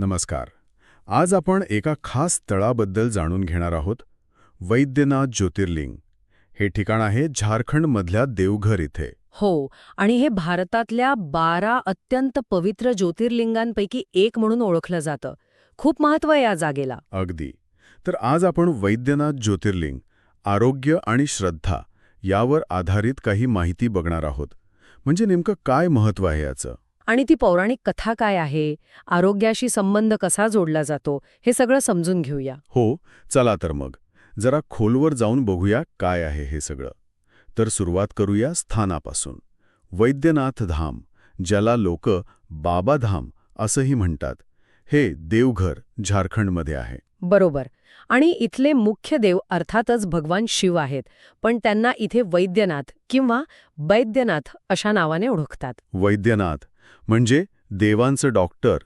नमस्कार. आज आपण एका खास तळाबद्दल जाणून घेणार आहोत वैद्यनाथ ज्योतिर्लिंग. हे ठिकाण आहे झारखंडमधल्या देवघर इथे. हो आणि हे भारतातल्या बारा अत्यंत पवित्र ज्योतिर्लिंगांपैकी एक म्हणून ओळखलं जातं. खूप महत्त्व आहे या जागेला. अगदी. तर आज आपण वैद्यनाथ ज्योतिर्लिंग आरोग्य आणि श्रद्धा यावर आधारित काही माहिती बघणार आहोत. म्हणजे नेमकं काय महत्त्व आहे याचं? आणि ती पौराणिक कथा काय आहे? आरोग्याशी संबंध कसा जोडला जातो? हे सगळं समजून घेऊया. हो चला तर मग. जरा खोलवर जाऊन बघूया काय आहे हे सगळं. तर सुरुवात करूया स्थानापासून. वैद्यनाथ धाम ज्याला लोक बाबाधाम असंही म्हणतात. हे देवघर झारखंडमध्ये आहे. बरोबर. आणि इथले मुख्य देव अर्थातच भगवान शिव आहेत. पण त्यांना इथे वैद्यनाथ किंवा वैद्यनाथ अशा नावाने ओळखतात. वैद्यनाथ म्हणजे देवांचं डॉक्टर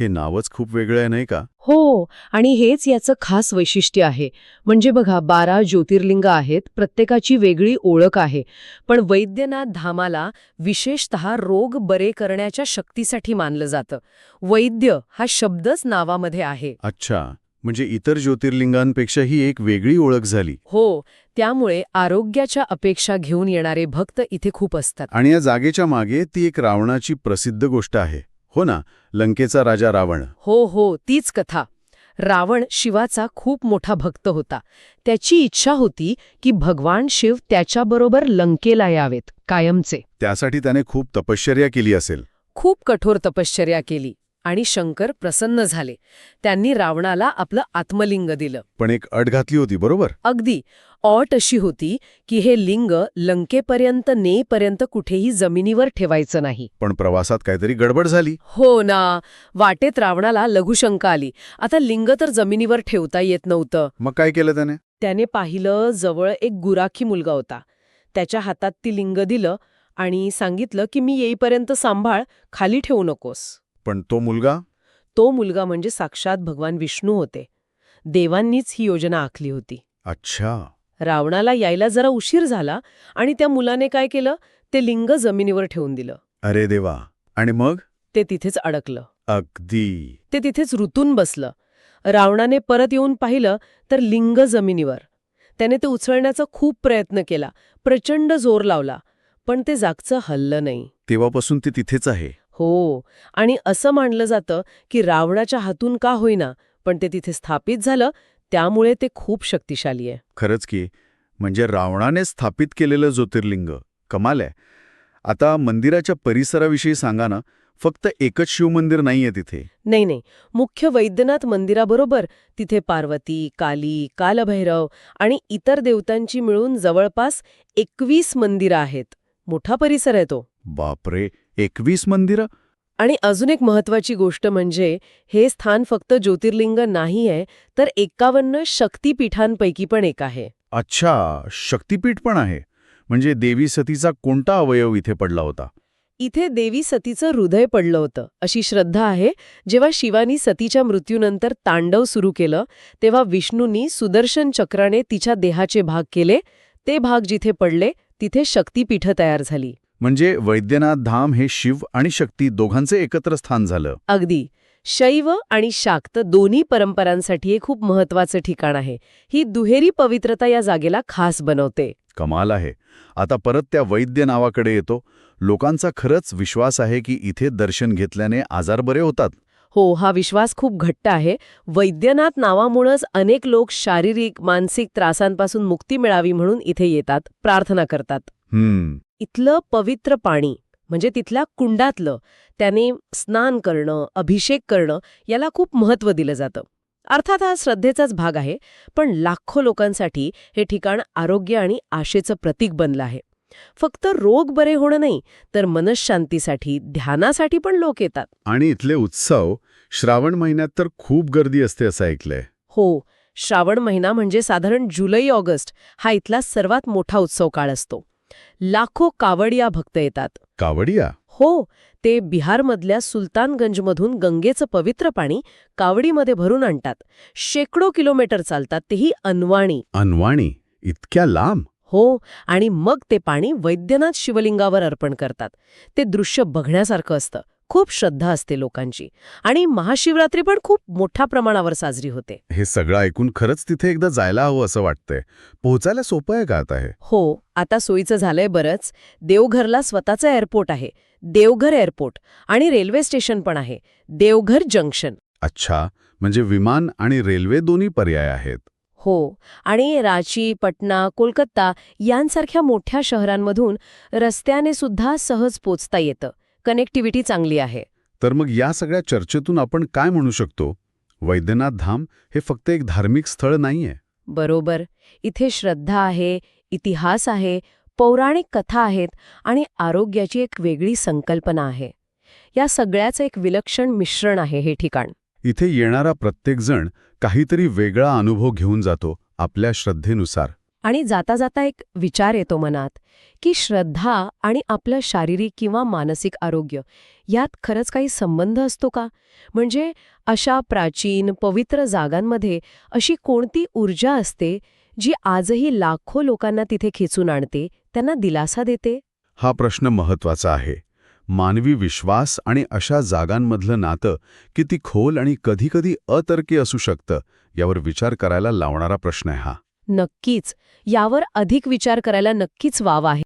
हे नावच खूप वेगळं आहे नाही का? हो आणि हेच याचं खास वैशिष्ट्य आहे. म्हणजे बघा बारा ज्योतिर्लिंग आहेत प्रत्येकाची वेगळी ओळख आहे. पण वैद्यनाथ धामाला विशेषत रोग बरे करण्याच्या शक्तीसाठी मानलं जातं. वैद्य हा शब्दच नावामध्ये आहे. अच्छा म्हणजे इतर ज्योतिर्लिंगांपेक्षा ही एक वेगळी ओळख झाली. हो त्यामुळे आरोग्याच्या अपेक्षा घेऊन येणारे भक्त इथे खूप असतात. आणि या जागेच्या मागे ती एक रावणाची प्रसिद्ध गोष्ट आहे. हो ना? लंकेचा राजा रावण. हो हो तीच कथा. रावण शिवाचा खूप मोठा भक्त होता. त्याची इच्छा होती की भगवान शिव त्याच्याबरोबर लंकेला यावेत कायमचे. त्यासाठी त्याने खूप तपश्चर्या केली असेल. खूप कठोर तपश्चर्या केली. आणि शंकर प्रसन्न झाले. त्यांनी रावणाला आपलं आत्मलिंग दिलं. पण एक अट घातली होती बरोबर? अगदी. ऑट अशी होती की हे लिंग लंकेपर्यंत नेपर्यंत कुठेही जमिनीवर ठेवायचं नाही. पण प्रवासात काहीतरी गडबड झाली. हो ना. वाटेत रावणाला लघुशंका आली. आता लिंग तर जमिनीवर ठेवता येत नव्हतं. मग काय केलं त्याने? त्याने पाहिलं जवळ एक गुराखी मुलगा होता. त्याच्या हातात ती लिंग दिलं आणि सांगितलं की मी येईपर्यंत सांभाळ खाली ठेवू नकोस. पण तो मुलगा? तो मुलगा म्हणजे साक्षात भगवान विष्णू होते. देवांनीच ही योजना आखली होती. अच्छा. रावणाला यायला जरा उशीर झाला आणि त्या मुलाने काय केलं? ते लिंग जमिनीवर ठेवून दिलं. अरे देवा. आणि मग? ते तिथेच अडकलं. अगदी. ते तिथेच रुतून बसलं. रावणाने परत येऊन पाहिलं तर लिंग जमिनीवर. त्याने ते उचलण्याचा खूप प्रयत्न केला. प्रचंड जोर लावला. पण ते जागचं हल्लं नाही. तेव्हापासून ते तिथेच आहे. हो. आणि असं मानलं जातं की रावणाच्या हातून का होईना पण ते तिथे स्थापित झालं त्यामुळे ते खूप शक्तिशाली आहे. खरंच की म्हणजे रावणाने स्थापित केलेलं ज्योतिर्लिंग कमाल आहे. आता मंदिराच्या परिसराविषयी सांगा ना फक्त एकच शिवमंदिर नाहीये तिथे. नाही नाही. मुख्य वैद्यनाथ मंदिराबरोबर तिथे पार्वती काली कालभैरव आणि इतर देवतांची मिळून जवळपास एकवीस मंदिरं आहेत. मोठा परिसर आहे तो. बापरे! एकवीस मंदिरं? आणि अजून एक महत्वाची गोष्ट म्हणजे हे स्थान फक्त ज्योतिर्लिंग नाही आहे तर एकावन्न शक्तीपीठांपैकी पण एक आहे. अच्छा शक्तिपीठ पण आहे. म्हणजे देवी सतीचा कोणता अवयव इथे पडला होता? इथे देवी सतीचं हृदय पडलं होतं. अशी श्रद्धा आहे जेव्हा शिवानी सतीच्या मृत्यूनंतर तांडव सुरू केलं तेव्हा विष्णूंनी सुदर्शन चक्राने तिच्या देहाचे भाग केले ते भाग जिथे पडले तिथे शक्तीपीठ तयार झाली. म्हणजे वैद्यनाथ धाम हे शिव आणि शक्ती दोघांचे एकत्र स्थान झालं. अगदी. शैव आणि शाक्त दोन्ही परंपरांसाठी हे खूप महत्वाचं ठिकाण आहे. ही दुहेरी पवित्रता या जागेला खास बनवते. कमाल आहे. आता परत त्या वैद्य नावाकडे येतो. लोकांचा खरंच विश्वास आहे की इथे दर्शन घेतल्याने आजार बरे होतात. हो हा विश्वास खूप घट्ट आहे. वैद्यनाथ नावामुळंच अनेक लोक शारीरिक मानसिक त्रासांपासून मुक्ती मिळावी म्हणून इथे येतात प्रार्थना करतात. हम्म. इथलं पवित्र पाणी म्हणजे तिथल्या कुंडातलं त्याने स्नान करणं अभिषेक करणं याला खूप महत्त्व दिलं जातं. अर्थात हा श्रद्धेचाच भाग आहे पण लाखो लोकांसाठी हे ठिकाण आरोग्य आणि आशेचं प्रतीक बनलं आहे. फक्त रोग बरे होणं नाही तर मनशांतीसाठी ध्यानासाठी पण लोक येतात. आणि इथले उत्सव श्रावण महिन्यात तर खूप गर्दी असते असं ऐकलंय. हो श्रावण महिना म्हणजे साधारण जुलै ऑगस्ट हा इथला सर्वात मोठा उत्सव काळ असतो. लाखो कावडिया भक्त येतात. कावडिया? हो ते बिहारमधल्या सुलतानगंजमधून गंगेचं पवित्र पाणी कावडीमध्ये भरून आणतात. शेकडो किलोमीटर चालतात तेही अनवाणी. अनवाणी? इतक्या लांब? हो आणि मग ते पाणी वैद्यनाथ शिवलिंगावर अर्पण करतात. ते दृश्य बघण्यासारखं असतं. खूप श्रद्धा असते लोकांची. आणि महाशिवरात्री पण खूप मोठ्या प्रमाणावर साजरी होते. हे सगळं ऐकून खरंच तिथे एकदा जायला हवं असं वाटतंय. पोहोचायला सोपं आहे का आता हे? हो आता सोयीचं झालंय बरंच. देवघरला स्वतःचं एअरपोर्ट आहे. देवघर एअरपोर्ट आणि रेल्वे स्टेशन पण आहे. देवघर जंक्शन अच्छा म्हणजे विमान आणि रेल्वे दोन्ही पर्याय आहेत. हो आणि रांची पटना कोलकाता यांसारख्या मोठ्या शहरांमधून रस्त्याने सुद्धा सहज पोचता येतं. कनेक्टिव्हिटी चांगली आहे. तर मग या सगळ्या चर्चेतून आपण काय म्हणू शकतो? वैद्यनाथ धाम हे फक्त एक धार्मिक स्थळ नाहीये. बरोबर. इथे श्रद्धा आहे इतिहास आहे पौराणिक कथा आहेत आणि आरोग्याची एक वेगळी संकल्पना आहे. या सगळ्याचं एक विलक्षण मिश्रण आहे हे ठिकाण. इथे येणारा प्रत्येकजण काहीतरी वेगळा अनुभव घेऊन जातो आपल्या श्रद्धेनुसार. आणि जाता जाता एक विचार येतो मनात की श्रद्धा आणि आपलं शारीरिक किंवा मानसिक आरोग्य यात खरंच काही संबंध असतो का? म्हणजे अशा प्राचीन पवित्र जागांमध्ये अशी कोणती ऊर्जा असते जी आजही लाखो लोकांना तिथे खेचून आणते त्यांना दिलासा देते? हा प्रश्न महत्त्वाचा आहे. मानवी विश्वास आणि अशा जागांमधलं नातं किती खोल आणि कधीकधी अतर्की असू शकतं यावर विचार करायला लावणारा प्रश्न आहे हा. नक्कीच. यावर अधिक विचार करायला नक्कीच वाव आहे.